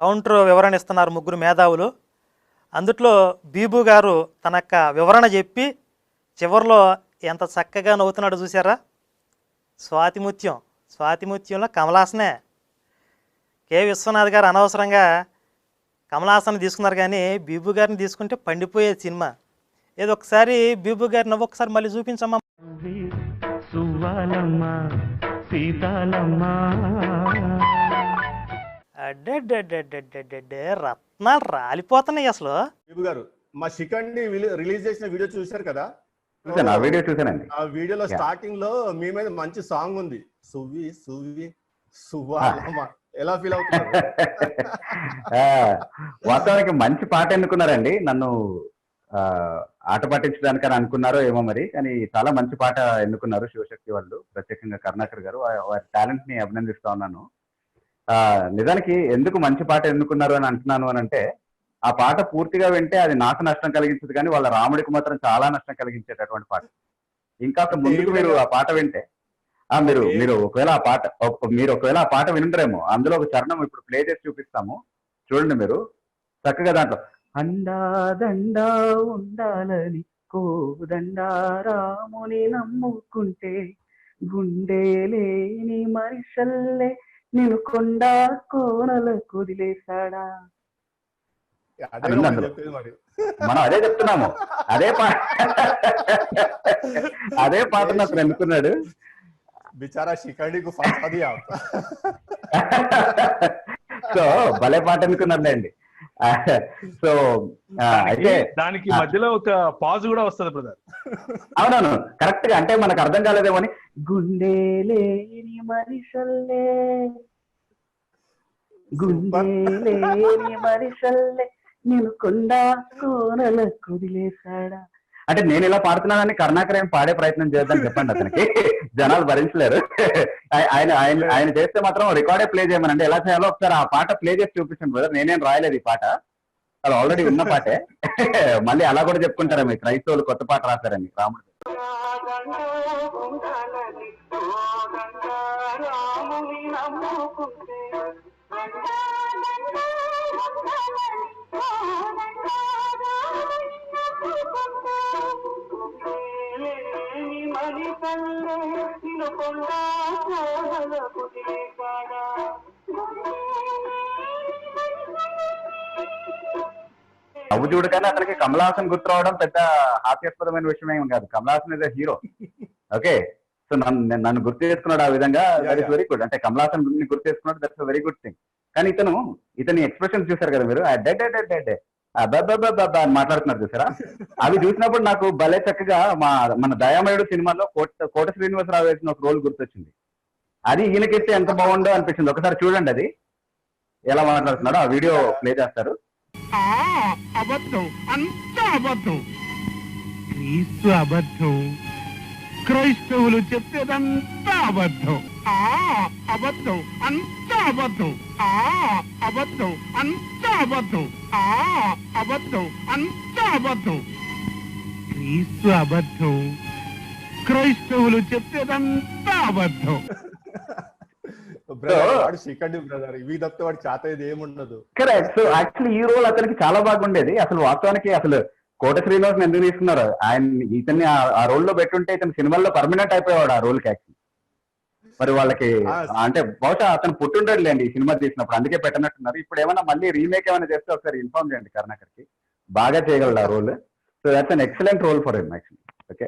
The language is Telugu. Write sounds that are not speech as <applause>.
కౌంటర్ వివరణ ఇస్తున్నారు ముగ్గురు మేధావులు. అందుట్లో బీబు గారు తన యొక్క వివరణ చెప్పి చివరిలో ఎంత చక్కగా నవ్వుతున్నాడు చూసారా స్వాతిముత్యం. స్వాతిముత్యంలో కమలాసనే. కే. విశ్వనాథ్ గారు అనవసరంగా కమలాసన్ తీసుకున్నారు కానీ బీబు గారిని తీసుకుంటే పండిపోయే సినిమా. ఏదో ఒకసారి బీబు గారిని ఒకసారి మళ్ళీ చూపించమ్మా. సీతాలమ్మా రత్నాలు రాలిపోతున్నాయి అసలు. బాబు గారు మా శిఖండ్ రిలీజ్ చేసిన వీడియో చూశారు కదా? చూసాను ఆ వీడియో చూసానండి ఆ వీడియోలో. స్టార్టింగ్లో మీ మీద మంచి సాంగ్ ఉంది. సువ్వి సువ్వి సువ్వాలమ్మ ఎలా ఫీల్ అవుతున్నారు? <laughs> ఆ, వాస్తవానికి మంచి పాట ఎన్నుకున్నారండి నన్ను ఆ, ఆట పట్టించడానికి అని అనుకున్నారో ఏమో మరి కానీ చాలా మంచి పాట ఎన్నుకున్నారు శివశక్తి వాళ్ళు? ప్రత్యేకంగా కరుణాకర్ గారు వారి టాలెంట్ని అభినందిస్తా ఉన్నాను. నిజానికి ఎందుకు మంచి పాట ఎన్నుకున్నారు అని అంటున్నాను అని అంటే ఆ పాట పూర్తిగా వింటే అది నాకు నష్టం కలిగించదు కానీ వాళ్ళ రాముడికి మాత్రం చాలా నష్టం కలిగించేటటువంటి పాట. ఇంకా ముందుకు మీరు ఆ పాట వింటే. ఆ మీరు. మీరు ఒకవేళ ఆ పాట మీరు ఒకవేళ ఆ పాట వింటారేమో అందులో ఒక చరణం ఇప్పుడు ప్లే చేసి చూపిస్తాము. చూడండి మీరు. చక్కగా దాంట్లో అండాదండా ఉండాలని కోదండా రాముని నమ్ముకుంటే గుండె లేని మనిషల్లే నేను కొండ కోనల కుదిలేశాడా? అదే అది మనం అదే చెప్తున్నాము. అదే పాట అదే పాట నాకు అనుకున్నాడు. బిచారా ఫస్ట్ అది సో భలే పాట అనుకున్నారులేండి. <laughs> సో అయితే దానికి-. మధ్యలో ఒక పాజ్ కూడా వస్తుంది బ్రదర్ <laughs> అవునవును కరెక్ట్గా అంటే మనకు అర్థం కాలేదేమో అని గుండె లేని మనిషల్లే. గుండె లేని మనిషల్లే. నేను కొండ కోనల కుదిలేశాడా? అంటే నేను ఇలా పాడుతున్నానని కరుణాకర్ ఏం పాడే ప్రయత్నం చేద్దాం చెప్పండి అతనికి. జనాలు భరించలేరు. ఆయన ఆయన ఆయన చేస్తే మాత్రం రికార్డే ప్లే చేయమనండి ఎలా చేయాలో ఒకసారి ఆ పాట ప్లే చేసి చూపించండి బ్రదర్. నేనేం రాయలేదు ఈ పాట. అది ఆల్రెడీ ఉన్న పాటే. మళ్ళీ అలా కూడా చెప్పుకుంటారా మీ క్రైస్తవులు కొత్త పాట రాశారని రాముడు. నవ్వు చూడగానే అతనికి కమలాసన్ గుర్తు రావడం పెద్ద హాస్యాస్పదమైన విషయం ఏం కాదు. Kamal Haasan is hero okay so నన్ను నేను- నన్ను గుర్తు చేసుకున్నాడు ఆ విధంగా దట్ ఇస్ వెరీ గుడ్ అంటే కమలాసన్ని గుర్తు చేసుకున్నాడు దట్స్ వెరీ గుడ్ థింగ్ కానీ ఇతను ఇతని ఎక్స్ప్రెషన్ చూసారు కదా మీరు? డెడ్ డెడ్ డెడ్ అబ్బాబ్బాబ్బా అని మాట్లాడుతున్నారు చూసారా? అవి చూసినప్పుడు నాకు భలే చక్కగా మా మన దయామయుడు సినిమాలో కోట కోట శ్రీనివాసరావు వేసిన ఒక రోల్ గుర్తొచ్చింది. అది ఈయనకెత్తే ఎంత బాగుందో అనిపించింది. ఒకసారి చూడండి అది. ఎలా మాట్లాడుతున్నాడో ఆ వీడియో ప్లే చేస్తారు. ఆ అబద్ధం. అంత అబద్ధం. క్రీస్తు అబద్ధం. క్రైస్తవులు చెప్పేదంతా అబద్ధం. ఆ. అబద్ధం. అంత అబద్ధం. ఆ. అబద్ధం అంత అబద్ధం. ఆ అబద్ధం అంత అబద్ధం. క్రీస్తు అబద్ధం. క్రైస్తవులు చెప్పేదంతా అబద్ధం. <laughs> బ్రదర్ వాడు శిఖండి బ్రదర్ ఇవి తప్పితే వాడు చేత ఇది ఏముండదు. కరెక్ట్ సో యాక్చువల్లీ ఈ రోల్ అతనికి చాలా బాగుండేది. అసలు వాస్తవానికి అసలు కోట శ్రీనివాస్ ఎందుకు తీసుకున్నారు? ఆయన ఇతన్ని ఆ- ఆ రోల్లో పెట్టుంటే ఇతను సినిమాల్లో పర్మనెంట్ అయిపోయేవాడు ఆ రోల్కి యాక్చువల్లీ మరి వాళ్ళకి అంటే బహుశా అతను పుట్టుండడు లేండి ఈ సినిమా తీసినప్పుడు. అందుకే పెట్టనట్టున్నారు. ఇప్పుడు ఏమైనా మళ్ళీ రీమేక్ ఏమైనా చేస్తే ఒకసారి ఇన్ఫార్మ్ చేయండి కర్ణాకర్కి బాగా చేయగలడు ఆ role so that's an excellent role for him actually okay